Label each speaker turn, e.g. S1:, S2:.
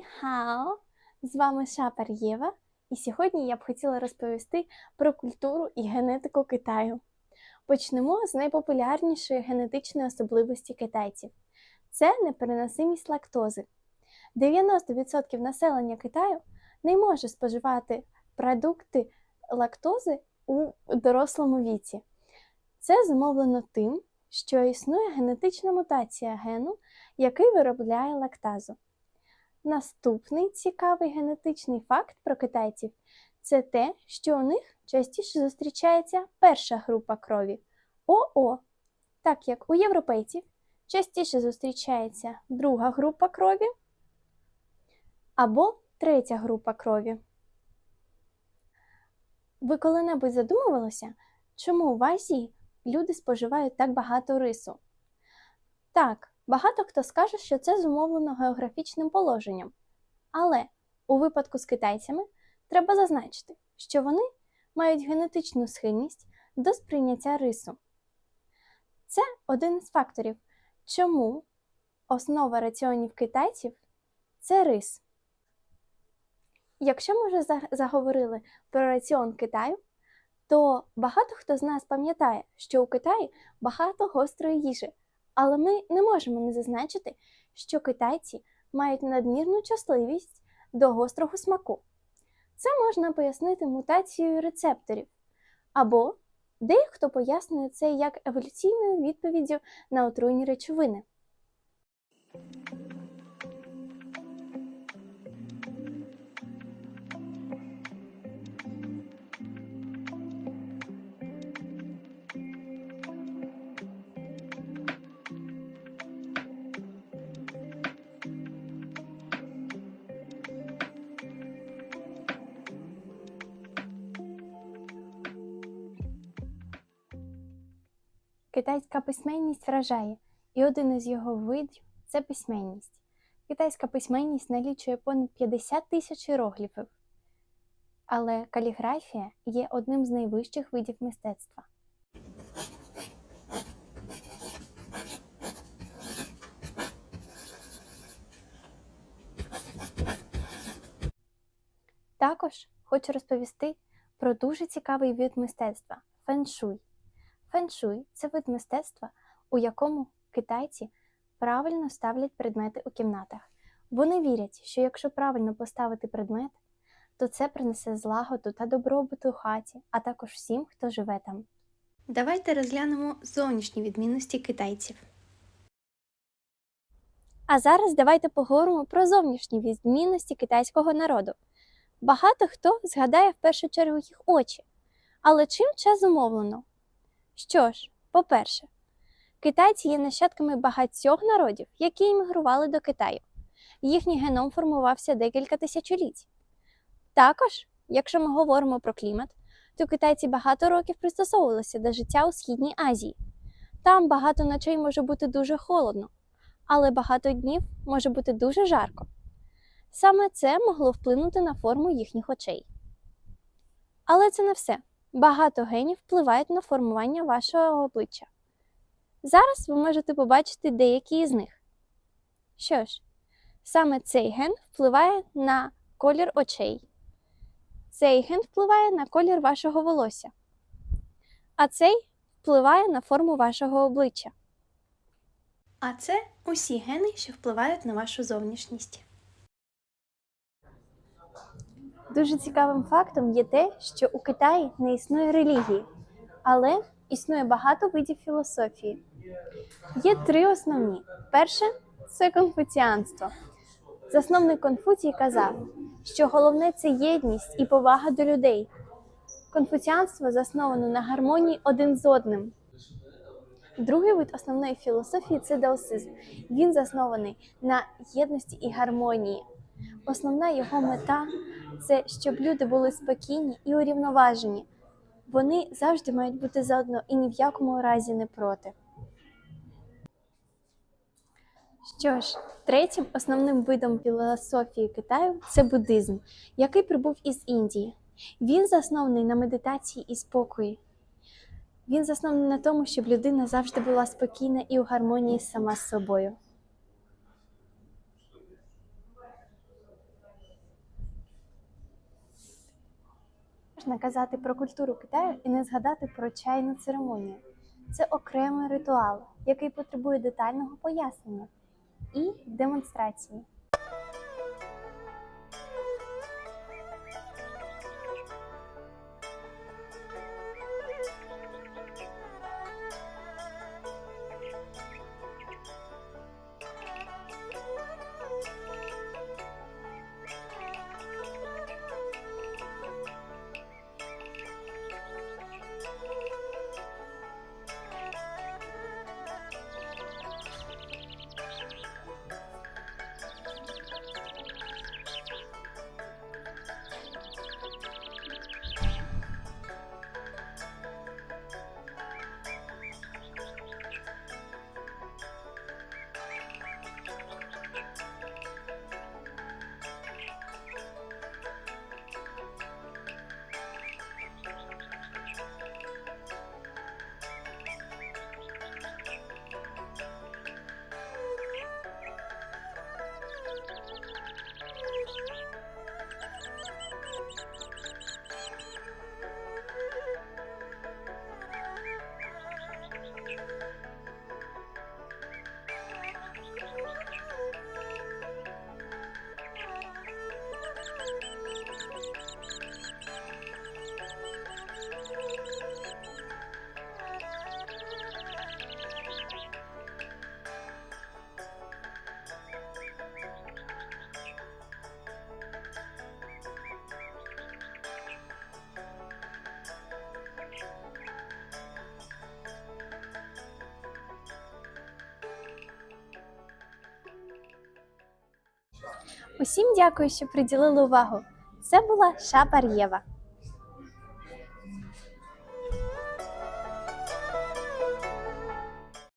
S1: Ніхао! З вами Шапар Єва, і сьогодні я б хотіла розповісти про культуру і генетику Китаю. Почнемо з найпопулярнішої генетичної особливості китайців це непереносимість лактози. 90% населення Китаю не може споживати продукти лактози у дорослому віці. Це зумовлено тим, що існує генетична мутація гену, який виробляє лактазу. Наступний цікавий генетичний факт про китайців це те, що у них частіше зустрічається перша група крові ОО, так як у європейців частіше зустрічається друга група крові або третя група крові. Ви коли-небудь задумувалися, чому в Азії люди споживають так багато рису? Так, багато хто скаже, що це зумовлено географічним положенням. Але у випадку з китайцями треба зазначити, що вони мають генетичну схильність до сприйняття рису. Це один із факторів, чому основа раціонів китайців це рис. Якщо ми вже заговорили про раціон Китаю, то багато хто з нас пам'ятає, що у Китаї багато гострої їжі, але ми не можемо не зазначити, що китайці мають надмірну чутливість до гострого смаку. Це можна пояснити мутацією рецепторів, або дехто пояснює це як еволюційною відповіддю на отруйні речовини. Китайська письменність вражає, і один із його видів це письменність. Китайська письменність налічує понад 50 тисяч іерогліфів, але каліграфія є одним з найвищих видів мистецтва. Також хочу розповісти про дуже цікавий вид мистецтва феншуй. Феншуй це вид мистецтва, у якому китайці правильно ставлять предмети у кімнатах. Вони вірять, що якщо правильно поставити предмет, то це принесе злагоду та добробут у хаті, а також всім, хто живе там. Давайте розглянемо зовнішні відмінності китайців. А зараз давайте поговоримо про зовнішні відмінності китайського народу. Багато хто згадає в першу чергу їх очі. Але чим це зумовлено? Що ж, по-перше, китайці є нащадками багатьох народів, які іммігрували до Китаю. Їхній геном формувався декілька тисячоліть. Також, якщо ми говоримо про клімат, то китайці багато років пристосовувалися до життя у Східній Азії. Там багато ночей може бути дуже холодно, але багато днів може бути дуже жарко. Саме це могло вплинути на форму їхніх очей. Але це не все. Багато генів впливають на формування вашого обличчя. Зараз ви можете побачити деякі із них. Що ж, саме цей ген впливає на колір очей. Цей ген впливає на колір вашого волосся. А цей впливає на форму вашого обличчя. А це усі гени, що впливають на вашу зовнішність. Дуже цікавим фактом є те, що у Китаї не існує релігії, але існує багато видів філософії. Є три основні. Перше це конфуціанство. Засновник Конфуцій казав, що головне це єдність і повага до людей. Конфуціанство засновано на гармонії один з одним. Другий вид основної філософії це даосизм. Він заснований на єдності і гармонії. Основна його мета це щоб люди були спокійні і урівноважені. Вони завжди мають бути заодно і ні в якому разі не проти. Що ж, третім основним видом філософії Китаю це буддизм, який прибув із Індії. Він заснований на медитації і спокої. Він заснований на тому, щоб людина завжди була спокійна і у гармонії сама з собою. Можна казати про культуру Китаю і не згадати про чайну церемонію. Це окремий ритуал, який потребує детального пояснення і демонстрації. Усім дякую, що приділили увагу. Це була Шапар'єва.